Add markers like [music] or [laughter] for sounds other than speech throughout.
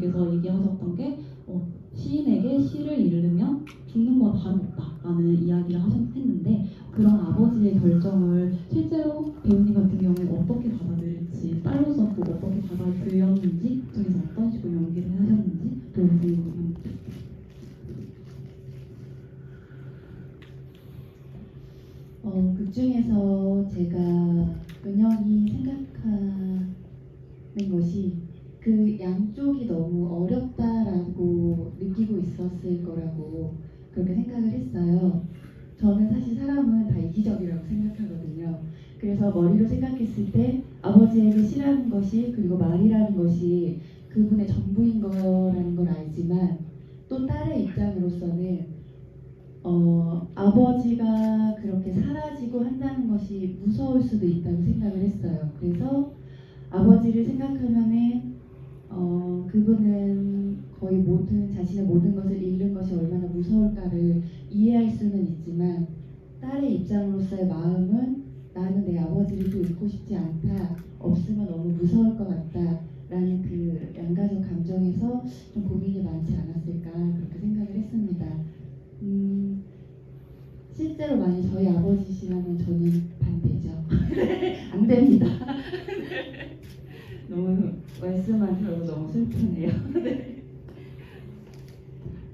교수님께서 얘기하셨던 게 어, 시인에게 시를 읽으면 죽는 거와 다름없다라는 이야기를 하셨는데 그런 아버지의 결정을 실제로 배우님 같은 경우에 어떻게 받아들일지 딸로서 또 어떻게 받아들였는지 그중에서 어떤 식으로 연기를 하셨는지 또 궁금합니다. 어, 그 중에서 제가 은영이 생각하는 것이 그 양쪽이 너무 어렵다라고 느끼고 있었을 거라고 그렇게 생각을 했어요. 저는 사실 사람은 다 이기적이라고 생각하거든요. 그래서 머리로 생각했을 때 아버지에게 시라는 것이 그리고 말이라는 것이 그분의 전부인 거라는 걸 알지만 또 딸의 입장으로서는 어, 아버지가 그렇게 사라지고 한다는 것이 무서울 수도 있다고 생각을 했어요. 그래서 아버지를 생각하면은 어, 그분은 거의 모든 자신의 모든 것을 잃는 것이 얼마나 무서울까를 이해할 수는 있지만 딸의 입장으로서의 마음은 나는 내 아버지를 또 잃고 싶지 않다. 없으면 너무 무서울 것 같다 라는 그 양가적 감정에서 좀 고민이 많지 않았을까 그렇게 생각을 했습니다. 음, 실제로 만약 저희 아버지시라면 저는 반대죠. [laughs] 안 됩니다.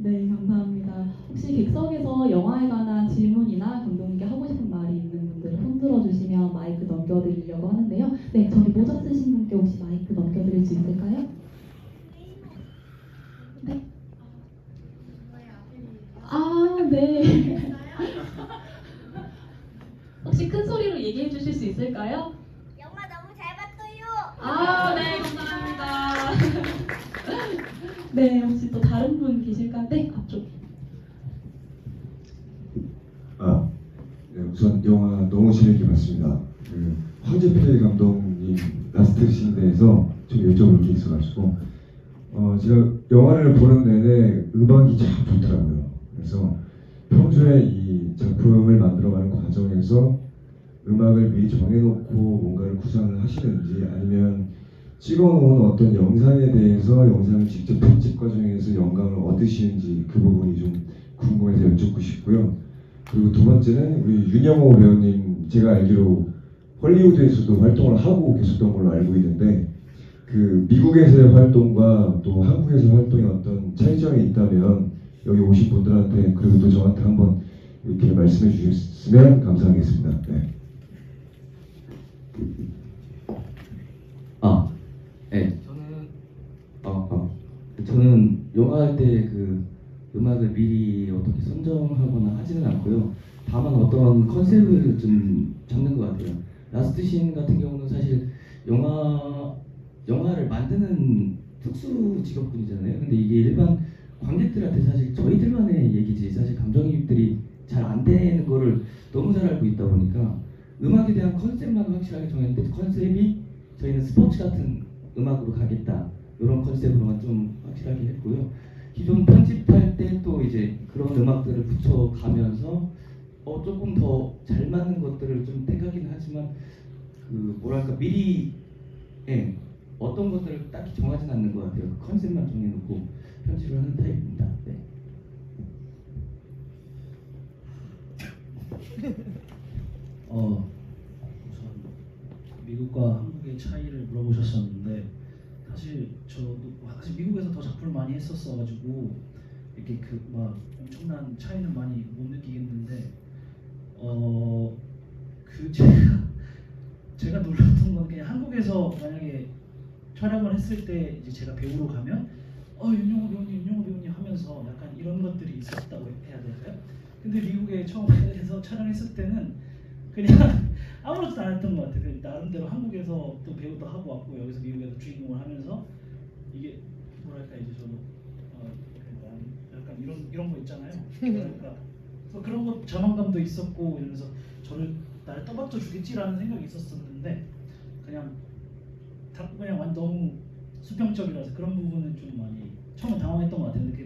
네, 감사합니다. 혹시 객석에서 영화에 관한 질문이나 감독님께 하고 싶은 말이 있는 분들은 손 들어 주시면 마이크 넘겨드리려고 하는데요. 네, 저기 모자 쓰신 분께 혹시 마이크 넘겨드릴 수 있을까요? 네. 아, 네. [laughs] 혹시 큰 소리로 얘기해 주실 수 있을까요? 영화 너무 잘 봤어요. 아, 네. 네, 혹시 또 다른 분 계실까요? 네, 앞쪽. 아, 네, 우선 영화 너무 재밌게 봤습니다. 그 황제필 감독님 라스트 씬에서 좀 여쭤볼 게 있어가지고 어, 제가 영화를 보는 내내 음악이 참 좋더라고요. 그래서 평소에 이 작품을 만들어가는 과정에서 음악을 미리 정해놓고 뭔가를 구상을 하시는지 아니면 찍어놓은 어떤 영상에 대해서 영상을 직접 편집 과정에서 영감을 얻으시는지 그 부분이 좀 궁금해서 여쭙고 싶고요. 그리고 두 번째는 우리 윤영호 배우님 제가 알기로 헐리우드에서도 활동을 하고 계셨던 걸로 알고 있는데 그 미국에서의 활동과 또 한국에서 활동에 어떤 차이점이 있다면 여기 오신 분들한테 그리고 또 저한테 한번 이렇게 말씀해 주셨으면 감사하겠습니다. 네. 아, 네. 저는 어, 어. 저는 영화 할 때 그 음악을 미리 어떻게 선정하거나 하지는 않고요. 다만 어떤 컨셉을 좀 잡는 것 같아요. 라스트 신 같은 경우는 사실 영화 영화를 만드는 특수 직업군이잖아요. 근데 이게 일반 관객들한테 사실 저희들만의 얘기지 사실 감정이입들이 잘 안 되는 거를 너무 잘 알고 있다 보니까 음악에 대한 컨셉만 확실하게 정했는데 컨셉이 저희는 스포츠 같은 음악으로 가겠다 이런 컨셉으로만 좀 확실하게 했고요. 기존 이제 음악들을 붙여가면서 어 조금 더 잘 맞는 것들을 좀 택하기는 하지만 그 뭐랄까 미리 예 어떤 것들을 딱히 정하진 않는 것 같아요. 그 컨셉만 정해놓고 편집을 하는 타입입니다. 네. [laughs] 어, 우선 미국과 한국의 차이를 물어보셨었는데 사실 저도 사실 미국에서 더 작품을 많이 했었어가지고 이렇게 그 막 엄청난 차이는 많이 못 느끼겠는데 어 그 [laughs] 제가 제가 놀랐던 건 그냥 한국에서 만약에 촬영을 했을 때 이제 제가 배우로 가면 어 윤영호 배우님 윤영호 배우님 하면서 약간 이런 것들이 있었다고 해야 될까요? 근데 미국에 처음에서 [laughs] 촬영했을 때는 그냥 [laughs] 아무렇지도 않았던 것 같아요. 그 나름대로 한국에서 또 배우도 하고 왔고 여기서 미국에서 주인공을 하면서 이게 뭐랄까 이제 저도 어, 그러니까 약간 이런 이런 거 있잖아요. 그러니까. 그런 것 자만감도 있었고 이러면서 저를 나를 떠받쳐 주겠지라는 생각이 있었었는데 그냥 다 그냥 완 너무 수평적이라서 그런 부분은 좀 많이 처음에 당황했던 것 같은데